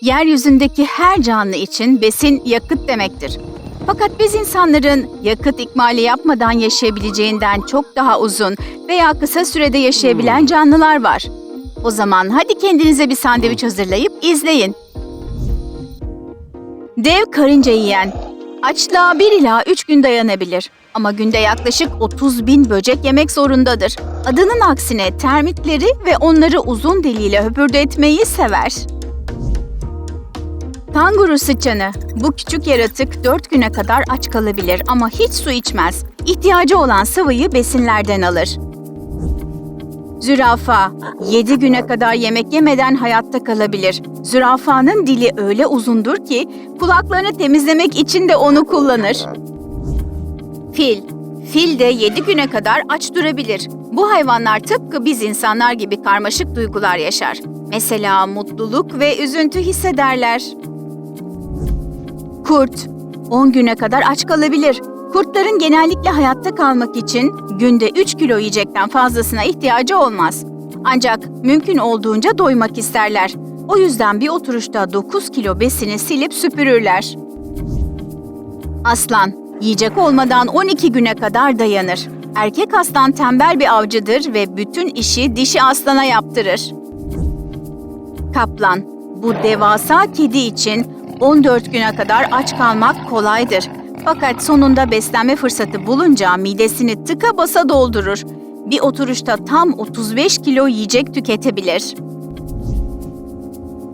Yeryüzündeki her canlı için besin yakıt demektir. Fakat biz insanların yakıt ikmali yapmadan yaşayabileceğinden çok daha uzun veya kısa sürede yaşayabilen canlılar var. O zaman hadi kendinize bir sandviç hazırlayıp izleyin. Dev karınca yiyen. Açlığa 1 ila 3 gün dayanabilir. Ama günde yaklaşık 30 bin böcek yemek zorundadır. Adının aksine termitleri ve onları uzun diliyle höpürdetmeyi sever. Kanguru sıçanı. Bu küçük yaratık 4 güne kadar aç kalabilir ama hiç su içmez. İhtiyacı olan sıvıyı besinlerden alır. Zürafa 7 güne kadar yemek yemeden hayatta kalabilir. Zürafanın dili öyle uzundur ki kulaklarını temizlemek için de onu kullanır. Fil Fil de 7 güne kadar aç durabilir. Bu hayvanlar tıpkı biz insanlar gibi karmaşık duygular yaşar. Mesela mutluluk ve üzüntü hissederler. Kurt 10 güne kadar aç kalabilir. Kurtların genellikle hayatta kalmak için günde 3 kilo yiyecekten fazlasına ihtiyacı olmaz. Ancak mümkün olduğunca doymak isterler. O yüzden bir oturuşta 9 kilo besini silip süpürürler. Aslan, yiyecek olmadan 12 güne kadar dayanır. Erkek aslan tembel bir avcıdır ve bütün işi dişi aslana yaptırır. Kaplan, bu devasa kedi için 14 güne kadar aç kalmak kolaydır. Fakat sonunda beslenme fırsatı bulunca midesini tıka basa doldurur. Bir oturuşta tam 35 kilo yiyecek tüketebilir.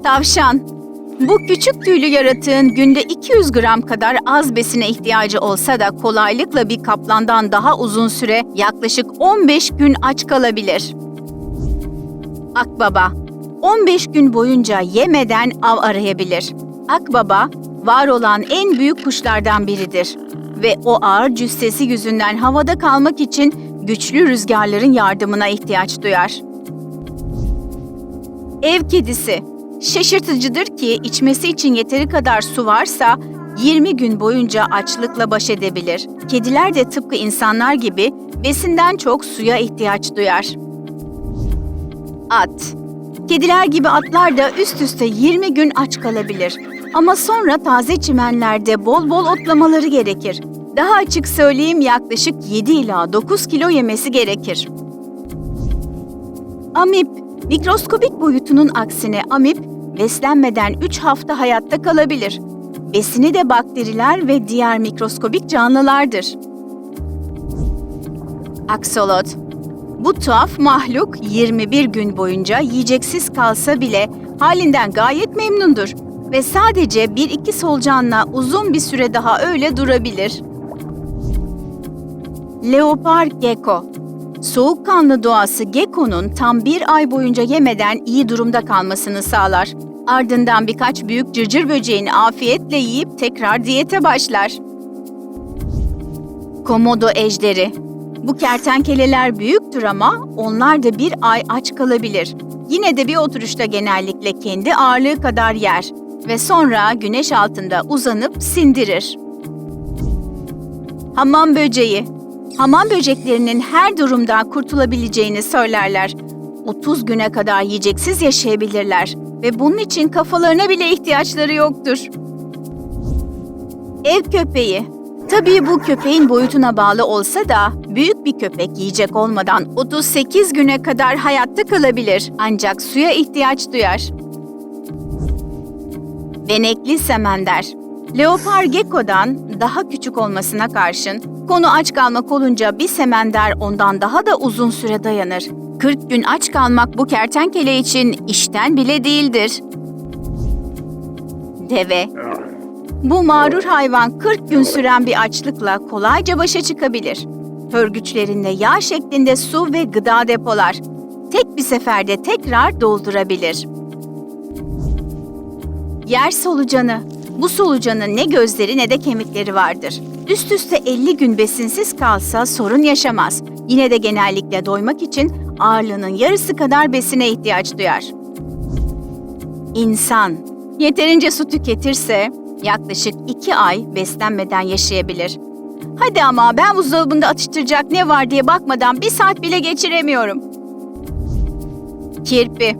Tavşan Bu küçük tüylü yaratığın günde 200 gram kadar az besine ihtiyacı olsa da kolaylıkla bir kaplandan daha uzun süre yaklaşık 15 gün aç kalabilir. Akbaba 15 gün boyunca yemeden av arayabilir. Akbaba, var olan en büyük kuşlardan biridir ve o ağır cüssesi yüzünden havada kalmak için güçlü rüzgarların yardımına ihtiyaç duyar. Ev kedisi Şaşırtıcıdır ki içmesi için yeteri kadar su varsa 20 gün boyunca açlıkla baş edebilir. Kediler de tıpkı insanlar gibi besinden çok suya ihtiyaç duyar. At Kediler gibi atlar da üst üste 20 gün aç kalabilir. Ama sonra taze çimenlerde bol bol otlamaları gerekir. Daha açık söyleyeyim yaklaşık 7 ila 9 kilo yemesi gerekir. Amip, mikroskobik boyutunun aksine amip beslenmeden 3 hafta hayatta kalabilir. Besini de bakteriler ve diğer mikroskobik canlılardır. Aksolot bu tuhaf mahluk 21 gün boyunca yiyeceksiz kalsa bile halinden gayet memnundur ve sadece 1-2 solucanla uzun bir süre daha öyle durabilir. Leopar gecko Soğukkanlı doğası gecko'nun tam bir ay boyunca yemeden iyi durumda kalmasını sağlar. Ardından birkaç büyük cırcır böceğini afiyetle yiyip tekrar diyete başlar. Komodo ejderi bu kertenkeleler büyüktür ama onlar da bir ay aç kalabilir. Yine de bir oturuşta genellikle kendi ağırlığı kadar yer ve sonra güneş altında uzanıp sindirir. Hamam böceği Hamam böceklerinin her durumdan kurtulabileceğini söylerler. 30 güne kadar yiyeceksiz yaşayabilirler ve bunun için kafalarına bile ihtiyaçları yoktur. Ev köpeği Tabii bu köpeğin boyutuna bağlı olsa da büyük bir köpek yiyecek olmadan 38 güne kadar hayatta kalabilir ancak suya ihtiyaç duyar. Benekli semender Leopar gecko'dan daha küçük olmasına karşın konu aç kalmak olunca bir semender ondan daha da uzun süre dayanır. 40 gün aç kalmak bu kertenkele için işten bile değildir. Deve bu mağrur hayvan 40 gün süren bir açlıkla kolayca başa çıkabilir. Hörgüçlerinde yağ şeklinde su ve gıda depolar. Tek bir seferde tekrar doldurabilir. Yer solucanı. Bu solucanın ne gözleri ne de kemikleri vardır. Üst üste 50 gün besinsiz kalsa sorun yaşamaz. Yine de genellikle doymak için ağırlığının yarısı kadar besine ihtiyaç duyar. İnsan yeterince su tüketirse yaklaşık iki ay beslenmeden yaşayabilir. Hadi ama ben buzdolabında atıştıracak ne var diye bakmadan bir saat bile geçiremiyorum. Kirpi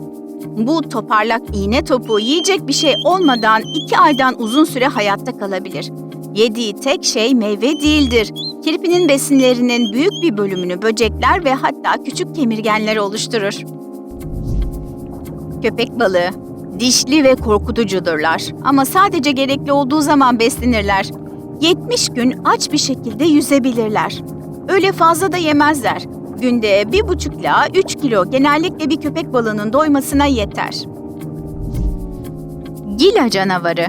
Bu toparlak iğne topu yiyecek bir şey olmadan iki aydan uzun süre hayatta kalabilir. Yediği tek şey meyve değildir. Kirpinin besinlerinin büyük bir bölümünü böcekler ve hatta küçük kemirgenler oluşturur. Köpek balığı dişli ve korkutucudurlar ama sadece gerekli olduğu zaman beslenirler. 70 gün aç bir şekilde yüzebilirler. Öyle fazla da yemezler. Günde 1,5 ila 3 kilo genellikle bir köpek balığının doymasına yeter. Gila canavarı.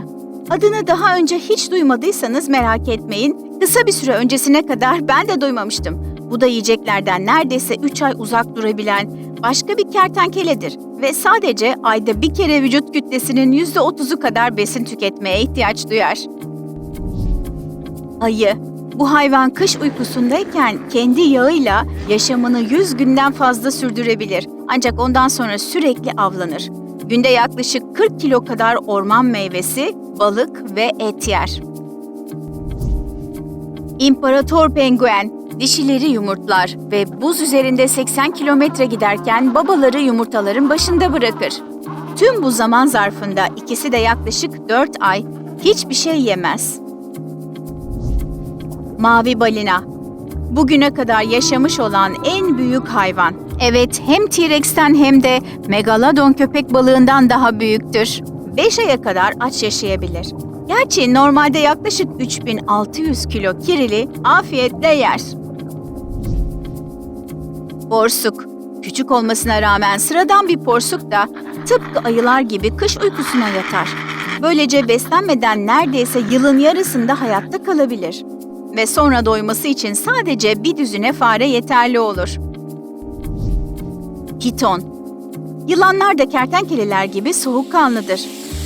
Adını daha önce hiç duymadıysanız merak etmeyin. Kısa bir süre öncesine kadar ben de duymamıştım. Bu da yiyeceklerden neredeyse 3 ay uzak durabilen başka bir kertenkeledir ve sadece ayda bir kere vücut kütlesinin %30'u kadar besin tüketmeye ihtiyaç duyar. Ayı. Bu hayvan kış uykusundayken kendi yağıyla yaşamını 100 günden fazla sürdürebilir. Ancak ondan sonra sürekli avlanır. Günde yaklaşık 40 kilo kadar orman meyvesi, balık ve et yer. İmparator penguen dişileri yumurtlar ve buz üzerinde 80 kilometre giderken babaları yumurtaların başında bırakır. Tüm bu zaman zarfında ikisi de yaklaşık 4 ay hiçbir şey yemez. Mavi balina. Bugüne kadar yaşamış olan en büyük hayvan. Evet, hem T-Rex'ten hem de Megalodon köpek balığından daha büyüktür. 5 aya kadar aç yaşayabilir. Gerçi normalde yaklaşık 3600 kilo kirili afiyetle yer. Porsuk. Küçük olmasına rağmen sıradan bir porsuk da tıpkı ayılar gibi kış uykusuna yatar. Böylece beslenmeden neredeyse yılın yarısında hayatta kalabilir. Ve sonra doyması için sadece bir düzine fare yeterli olur. Piton. Yılanlar da kertenkeleler gibi soğukkanlıdır.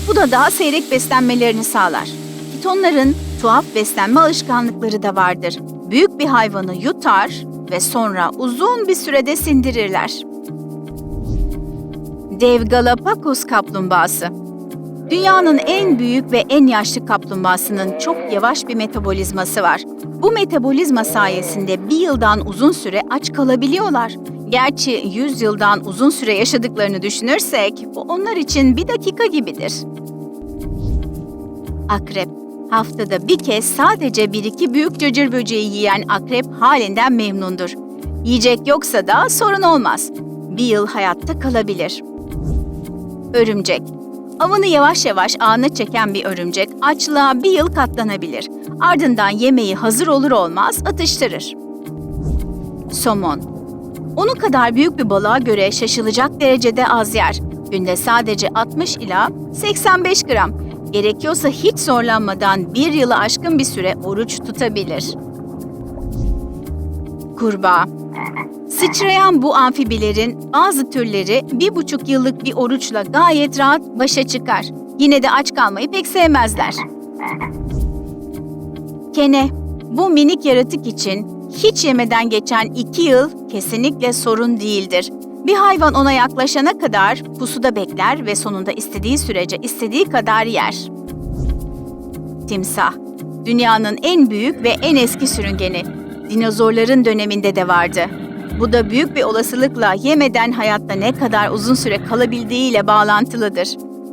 Bu da daha seyrek beslenmelerini sağlar. Pitonların tuhaf beslenme alışkanlıkları da vardır. Büyük bir hayvanı yutar ve sonra uzun bir sürede sindirirler. Dev Galapagos kaplumbağası. Dünyanın en büyük ve en yaşlı kaplumbağasının çok yavaş bir metabolizması var. Bu metabolizma sayesinde bir yıldan uzun süre aç kalabiliyorlar. Gerçi 100 yıldan uzun süre yaşadıklarını düşünürsek bu onlar için bir dakika gibidir. Akrep Haftada bir kez sadece bir iki büyük cırcır böceği yiyen akrep halinden memnundur. Yiyecek yoksa da sorun olmaz. Bir yıl hayatta kalabilir. Örümcek Avını yavaş yavaş ağına çeken bir örümcek açlığa bir yıl katlanabilir. Ardından yemeği hazır olur olmaz atıştırır. Somon Onun kadar büyük bir balığa göre şaşılacak derecede az yer. Günde sadece 60 ila 85 gram. Gerekiyorsa hiç zorlanmadan bir yılı aşkın bir süre oruç tutabilir. Kurbağa Sıçrayan bu amfibilerin bazı türleri bir buçuk yıllık bir oruçla gayet rahat başa çıkar. Yine de aç kalmayı pek sevmezler. Kene, bu minik yaratık için hiç yemeden geçen iki yıl kesinlikle sorun değildir. Bir hayvan ona yaklaşana kadar pusuda bekler ve sonunda istediği sürece istediği kadar yer. Timsah, dünyanın en büyük ve en eski sürüngeni. Dinozorların döneminde de vardı. Bu da büyük bir olasılıkla yemeden hayatta ne kadar uzun süre kalabildiğiyle bağlantılıdır.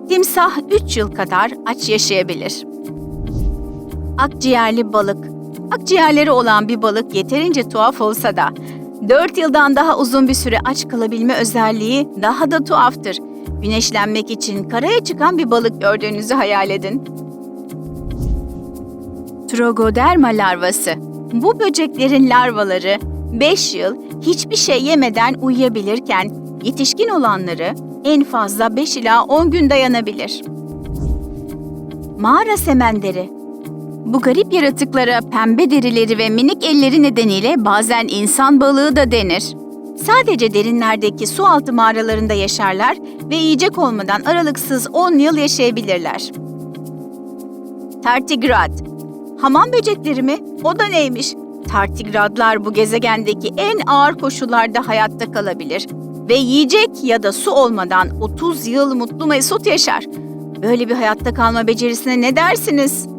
Timsah 3 yıl kadar aç yaşayabilir. Akciğerli balık. Akciğerleri olan bir balık yeterince tuhaf olsa da 4 yıldan daha uzun bir süre aç kalabilme özelliği daha da tuhaftır. Güneşlenmek için karaya çıkan bir balık gördüğünüzü hayal edin. Trogoderma larvası. Bu böceklerin larvaları 5 yıl hiçbir şey yemeden uyuyabilirken yetişkin olanları en fazla 5 ila 10 gün dayanabilir. Mağara semenderi Bu garip yaratıklara pembe derileri ve minik elleri nedeniyle bazen insan balığı da denir. Sadece derinlerdeki su altı mağaralarında yaşarlar ve yiyecek olmadan aralıksız 10 yıl yaşayabilirler. Tartigrad Hamam böcekleri mi? O da neymiş? Tartigradlar bu gezegendeki en ağır koşullarda hayatta kalabilir ve yiyecek ya da su olmadan 30 yıl mutlu mesut yaşar. Böyle bir hayatta kalma becerisine ne dersiniz?